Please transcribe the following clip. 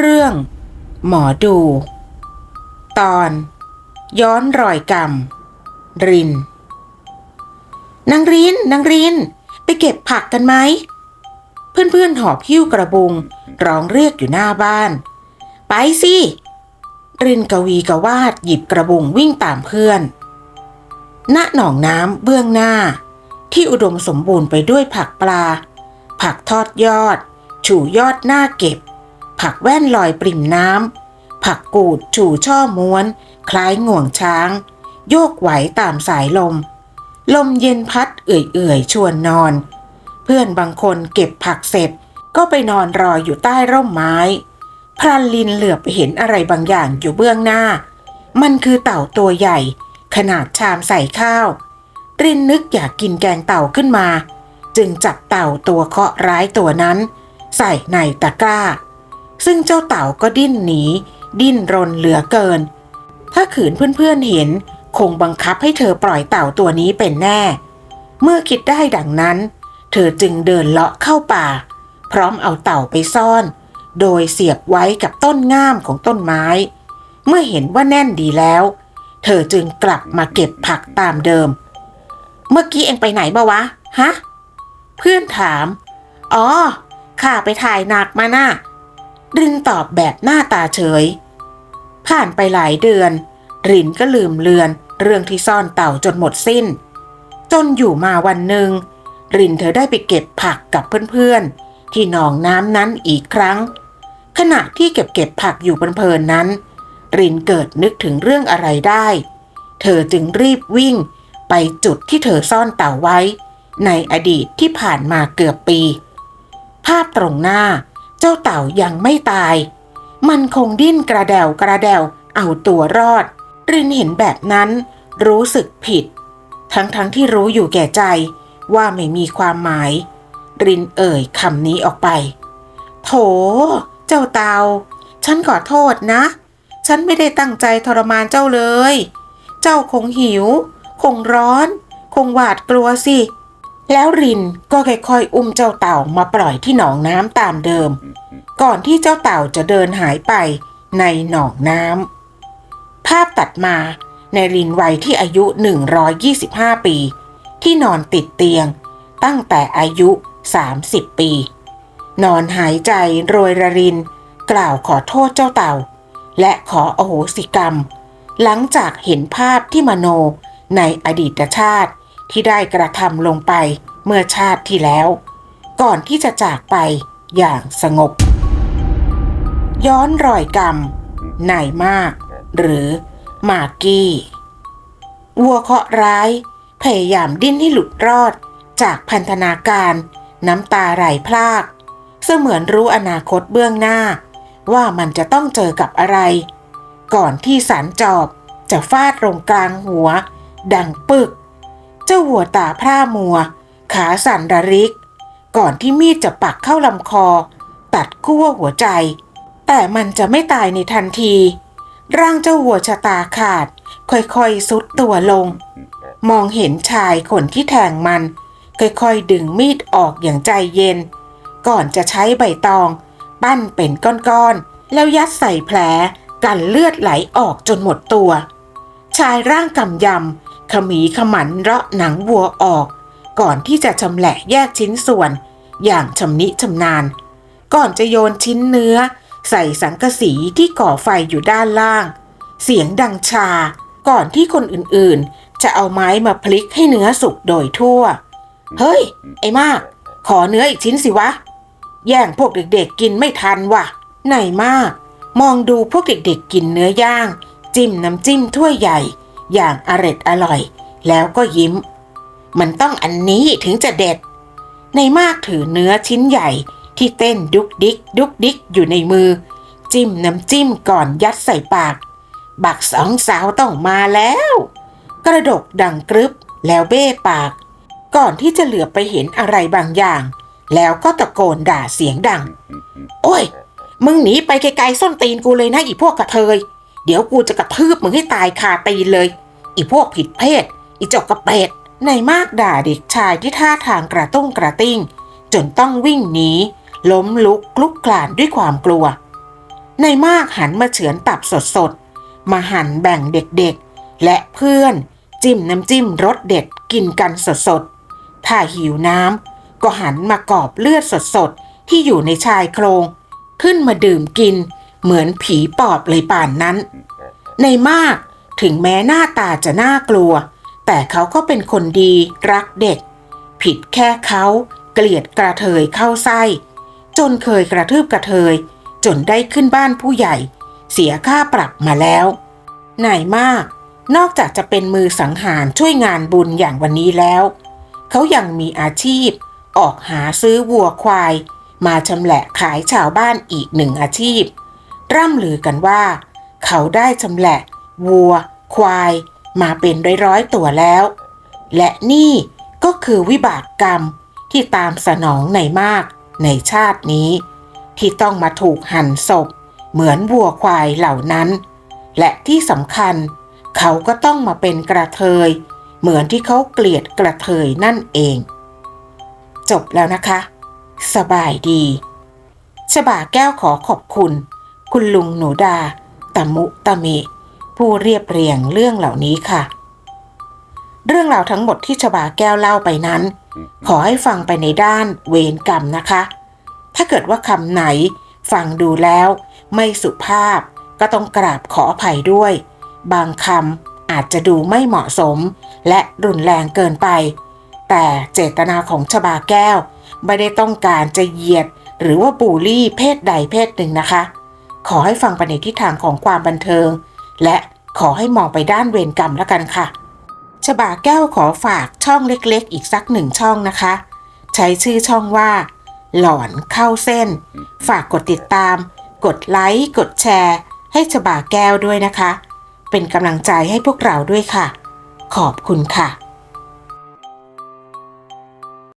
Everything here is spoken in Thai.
เรื่อง หมอดู ตอน ย้อนรอยกรรม ริน นางริน นางริน ไปเก็บผักกันไหม เพื่อนๆหอบหิ้วกระบุง ร้องเรียกอยู่หน้าบ้าน ไปสิ รินกวีกวาดหยิบกระบุงวิ่งตามเพื่อน ณ หนองน้ำเบื้องหน้า ที่อุดมสมบูรณ์ไปด้วยผักปลา ผักทอดยอด ฉูยอดหน้าเก็บ ผักแว่นลอยปริ่มน้ำ ผักกูดฉู่ช่อม้วน คล้ายง่วงช้าง โยกไหวตามสายลม ลมเย็นพัดเอื่อยๆ ชวนนอน เพื่อนบางคนเก็บผักเสร็จ ก็ไปนอนรออยู่ใต้ร่มไม้ พรันลินเหลือบเห็นอะไรบางอย่างอยู่เบื้องหน้า มันคือเต่าตัวใหญ่ ขนาดชามใส่ข้าวรินนึกอยากกินแกงเต่าขึ้นมา จึงจับเต่าตัวเคาะร้ายตัวนั้น ใส่ในตะกร้า ซึ่งเจ้าเต่าก็ดิ้นหนี ดิ้นรนเหลือเกิน ถ้าขืนเพื่อนๆเห็น คงบังคับให้เธอปล่อยเต่าตัวนี้เป็นแน่ เมื่อคิดได้ดังนั้น เธอจึงเดินเลาะเข้าป่า พร้อมเอาเต่าไปซ่อน โดยเสียบไว้กับต้นง่ามของต้นไม้ เมื่อเห็นว่าแน่นดีแล้ว เธอจึงกลับมาเก็บผักตามเดิม เมื่อกี้เองไปไหนบ้าวะ ฮะ เพื่อนถาม อ๋อข้าไปถ่ายหนักมาน่ะ รินตอบแบบหน้าตาเฉย ผ่านไปหลายเดือน รินก็ลืมเลือนเรื่องที่ซ่อนเต่าจนหมดสิ้น จนอยู่มาวันหนึ่ง รินเธอได้ไปเก็บผักกับเพื่อนๆ ที่หนองน้ำนั้นอีกครั้ง ขณะที่เก็บเก็บผักอยู่เพลินๆนั้น รินเกิดนึกถึงเรื่องอะไรได้ เธอจึงรีบวิ่งไปจุดที่เธอซ่อนเต่าไว้ ในอดีตที่ผ่านมาเกือบปี ภาพตรงหน้า เจ้าเต่ายังไม่ตาย มันคงดิ้นกระเดวกระเดวเอาตัวรอด รินเห็นแบบนั้น รู้สึกผิด ทั้งๆทที่รู้อยู่แก่ใจว่าไม่มีความหมาย รินเอ่ยคำนี้ออกไป โถ เจ้าเต่าฉันขอโทษนะ ฉันไม่ได้ตั้งใจทรมานเจ้าเลย เจ้าคงหิว คงร้อน คงหวาดกลัวสิ แล้วรินก็ค่อยๆอุ้มเจ้าเต่ามาปล่อยที่หนองน้ำตามเดิม ก่อนที่เจ้าเต่าจะเดินหายไปในหนองน้ำภาพตัดมาในรินวัยที่อายุ 125 ปี ที่นอนติดเตียง ตั้งแต่อายุ 30 ปี นอนหายใจโรยระริน กล่าวขอโทษเจ้าเต่า และขออโหสิกรรม หลังจากเห็นภาพที่มโนในอดีตชาติ ที่ได้กระทำลงไปเมื่อชาติที่แล้ว ก่อนที่จะจากไปอย่างสงบ ย้อนรอยกรรมนายมาก หรือมากกี้ วัวเคาะร้าย พยายามดิ้นให้หลุดรอดจากพันธนาการน้ำตาไหลพราก เสมือนรู้อนาคตเบื้องหน้า ว่ามันจะต้องเจอกับอะไร ก่อนที่สันจอบจะฟาดลงกลางหัว ดังปึก จ้าหัวตาพร่ามัว ขาสั่นระริก ก่อนที่มีดจะปักเข้าลำคอ ตัดขั้วหัวใจ แต่มันจะไม่ตายในทันที ร่างเจ้าหัวชะตาขาด ค่อยๆสุดตัวลง มองเห็นชายคนที่แทงมัน ค่อยๆดึงมีดออกอย่างใจเย็น ก่อนจะใช้ใบตอง ปั้นเป็นก้อนๆ แล้วยัดใส่แผลกันเลือดไหลออกจนหมดตัว ชายร่างกำยำ ขมีขมันเราะหนังวัวออก ก่อนที่จะชำแหละแยกชิ้นส่วน อย่างชำนิชำนาญ ก่อนจะโยนชิ้นเนื้อ ใส่สังกะสีที่ก่อไฟอยู่ด้านล่าง เสียงดังชา ก่อนที่คนอื่นๆ จะเอาไม้มาพลิกให้เนื้อสุกโดยทั่ว เฮ้ย ไอ้มาก ขอเนื้ออีกชิ้นสิวะ แย่งพวกเด็กๆกินไม่ทันว่ะไหนมาก มองดูพวกเด็กๆกินเนื้อย่าง จิ้มน้ำจิ้มถ้วยใหญ่ อย่างอร็ดอร่อย แล้วก็ยิ้ม มันต้องอันนี้ถึงจะเด็ด ในมากถือเนื้อชิ้นใหญ่ที่เต้นดุกดิกดุกดิกอยู่ในมือ จิ้มน้ำจิ้มก่อนยัดใส่ปาก บักสองสาวต้องมาแล้ว กระดกดังกรึบแล้วเบ้ปาก ก่อนที่จะเหลือไปเห็นอะไรบางอย่าง แล้วก็ตะโกนด่าเสียงดัง โอ้ย มึงหนีไปไกลๆส้นตีนกูเลยนะอีพวกกระเทย เดี๋ยวกูจะกระทืบมึงให้ตายคาตีนเลย อีพวกผิดเพศ อีจกกระเป็ดในมากด่าเด็กชายที่ท่าทางกระตุ้งกระติ้ง จนต้องวิ่งหนีล้มลุกคลุกคลานด้วยความกลัวในมากหันมาเฉือนตับสดๆ มาหั่นแบ่งเด็กๆ และเพื่อนจิ้มน้ำจิ้มรสเด็ดกินกันสดๆ ถ้าหิวน้ำก็หันมากอบเลือดสดๆ ที่อยู่ในชายโครง ขึ้นมาดื่มกิน เหมือนผีปอบเลยป่านนั้น ในมากถึงแม้หน้าตาจะน่ากลัว แต่เขาก็เป็นคนดีรักเด็ก ผิดแค่เขาเกลียดกระเทยเข้าไส้ จนเคยกระทืบกระเทย จนได้ขึ้นบ้านผู้ใหญ่ เสียค่าปรับมาแล้วนายมาก นอกจากจะเป็นมือสังหารช่วยงานบุญอย่างวันนี้แล้ว เขายังมีอาชีพ ออกหาซื้อวัวควาย มาชำแหละขายชาวบ้านอีกหนึ่งอาชีพ ร่ำลือกันว่า เขาได้ชำแหละวัว ควาย มาเป็นร้อยๆตัวแล้ว และนี่ก็คือวิบากกรรมที่ตามสนองในมากในชาตินี้ ที่ต้องมาถูกหั่นศพ เหมือนวัวควายเหล่านั้น และที่สำคัญ เขาก็ต้องมาเป็นกระเทย เหมือนที่เขาเกลียดกระเทยนั่นเอง จบแล้วนะคะ สบายดีชบาแก้วขอขอบคุณ คุณลุงหนูดาตะมุตะมิ ผู้เรียบเรียงเรื่องเหล่านี้ค่ะ เรื่องราวทั้งหมดที่ชบาแก้วเล่าไปนั้น ขอให้ฟังไปในด้านเวรกรรมนะคะ ถ้าเกิดว่าคำไหนฟังดูแล้ว ไม่สุภาพก็ต้องกราบขออภัยด้วย บางคำอาจจะดูไม่เหมาะสม และรุนแรงเกินไป แต่เจตนาของชบาแก้ว ไม่ได้ต้องการจะเหยียด หรือว่าบูลลี่เพศใดเพศหนึ่งนะคะ ขอให้ฟังไปในทิศทางของความบันเทิง และขอให้มองไปด้านเวรกรรมแล้วกันค่ะชบาแก้วขอฝากช่องเล็กๆ อีกสักหนึ่งช่องนะคะ ใช้ชื่อช่องว่า หลอนเข้าเส้น ฝากกดติดตาม กดไลค์กดแชร์ ให้ชบาแก้วด้วยนะคะ เป็นกำลังใจให้พวกเราด้วยค่ะ ขอบคุณค่ะ